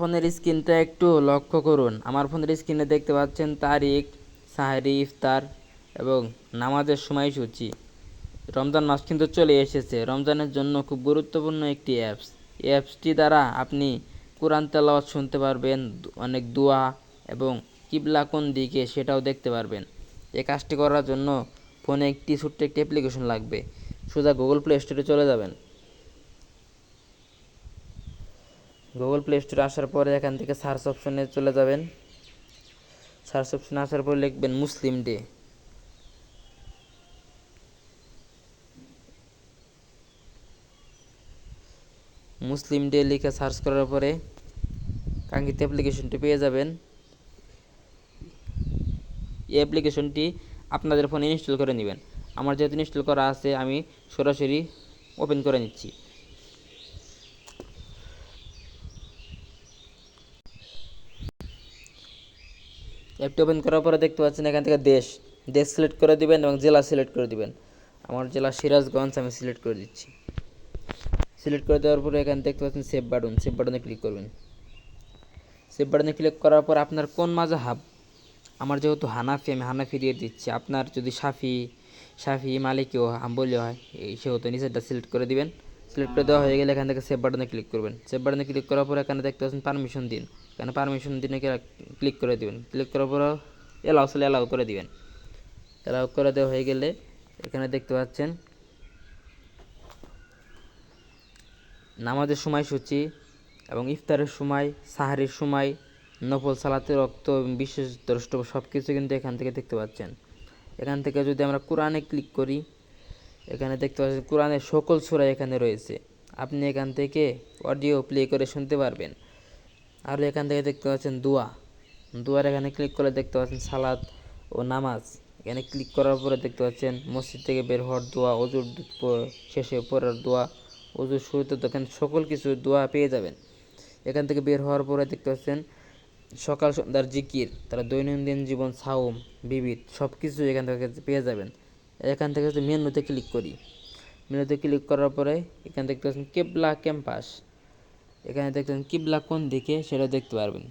ফোনের স্ক্রিনটা একটু লক্ষ্য করুন। আমার ফোনের স্ক্রিনে দেখতে পাচ্ছেন তারিখ, সাহারি, ইফতার এবং নামাজের সময়সূচি। রমজান মাস কিন্তু চলে এসেছে। রমজানের জন্য খুব গুরুত্বপূর্ণ একটি অ্যাপস এই অ্যাপসটি দ্বারা আপনি কোরআন তেলাওয়াত শুনতে পারবেন অনেক দোয়া এবং কিবলা কোন দিকে সেটাও দেখতে পারবেন। এই কাজটি করার জন্য ফোনে একটি ছোট্ট একটি অ্যাপ্লিকেশন লাগবে। সোজা গুগল প্লে স্টোরে চলে যাবেন। গুগল প্লে স্টোরে আসার পরে এখান থেকে সার্চ অপশনে চলে যাবেন। সার্চ অপশনে আসার পর লিখবেন মুসলিম ডে মুসলিম ডে লিখে সার্চ করার পরে কাঙ্ক্ষিত অ্যাপ্লিকেশনটি পেয়ে যাবেন। এই অ্যাপ্লিকেশনটি আপনাদের ফোনে ইনস্টল করে নেবেন। আমার যেহেতু ইনস্টল করা আছে, আমি সরাসরি ওপেন করে নিচ্ছি। অ্যাপটি ওপেন করার পরে দেখতে পাচ্ছেন এখান থেকে দেশ দেশ সিলেক্ট করে দিবেন এবং জেলা সিলেক্ট করে দিবেন। আমার জেলা সিরাজগঞ্জ আমি সিলেক্ট করে দিচ্ছি। সিলেক্ট করে দেওয়ার পরে এখানে দেখতে পাচ্ছেন সেভ বাটন সেভ বাটনে ক্লিক করবেন। সেভ বাটনে ক্লিক করার পর আপনার কোন মাঝহাব আমার যেহেতু হানাফি, আমি হানাফি দিয়ে দিচ্ছি। আপনার যদি সাফি সাফি মালিকীয় হাম্বলি হয়, এই সেহেতু নিচেরটা সিলেক্ট করে দিবেন। সিলেক্ট করে দেওয়া হয়ে গেলে এখান থেকে সেভ বাটনে ক্লিক করবেন। সেভ বাটনে ক্লিক করার পর এখানে দেখতে পাচ্ছেন পারমিশন দিন। এখানে পারমিশন দিনে ক্লিক করে দিবেন। ক্লিক করার পর এলাও আসলে এলাও করে দিবেন। এলাও করে দেওয়া হয়ে গেলে এখানে দেখতে পাচ্ছেন নামাজের সময়সূচি এবং ইফতারের সময়, সাহারির সময়, নফল, সালাতে রক্ত এবং বিশেষ দ্রষ্টব্য সব কিছু কিন্তু এখান থেকে দেখতে পাচ্ছেন। এখান থেকে যদি আমরা কোরআনে ক্লিক করি এখানে দেখতে পাচ্ছেন, কোরআনের সকল সূরা এখানে রয়েছে। আপনি এখান থেকে অডিও প্লে করে শুনতে পারবেন। আর এখান থেকে দেখতে পাচ্ছেন দোয়া। দোয়ার এখানে ক্লিক করে দেখতে পাচ্ছেন সালাদ ও নামাজ। এখানে ক্লিক করার পরে দেখতে পাচ্ছেন মসজিদ থেকে বের হওয়ার দোয়া, অজুর শেষে পড়ার দোয়া, অজুর শুরুতে দেখেন সকল কিছু দোয়া পেয়ে যাবেন। এখান থেকে বের হওয়ার পরে দেখতে পাচ্ছেন সকাল সন্ধ্যার জিকির, তারা দৈনন্দিন জীবন সাউম বিবিধ সব কিছু এখান থেকে পেয়ে যাবেন। এখান থেকে যদি মেনুতে ক্লিক করি মেনুতে ক্লিক করার পরে এখানে দেখতে পাচ্ছেন কেবলা ক্যাম্পাস এখানে দেখতেন কিবলা কোন দিকে সেটা দেখতে পারবেন।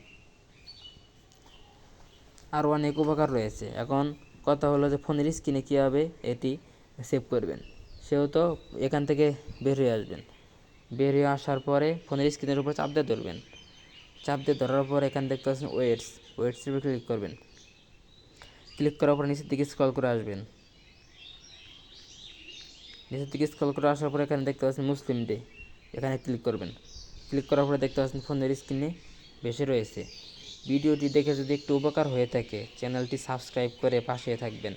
আরও অনেক উপকার রয়েছে। এখন কথা হলো যে ফোনের স্ক্রিনে কীভাবে এটি সেভ করবেন। সেহেতু এখান থেকে বের হয়ে আসবেন। বের হয়ে আসার পরে ফোনের স্ক্রিনের উপর চাপ দিয়ে ধরবেন। চাপ দিয়ে ধরার পর এখানে দেখতে পাচ্ছেন ওয়েটস ওয়েটসের উপর ক্লিক করবেন। ক্লিক করার পর নিচের দিকে স্ক্রল করে আসবেন। নিচের দিকে স্ক্রল করে আসার পরে এখানে দেখতে পাচ্ছেন মুসলিম ডে এখানে ক্লিক করবেন। ক্লিক করার পরে দেখতে পাচ্ছেন ফোনের স্ক্রিনে বেশি রয়েছে। ভিডিওটি দেখে যদি একটু উপকার হয়ে থাকে চ্যানেলটি সাবস্ক্রাইব করে পাশে থাকবেন।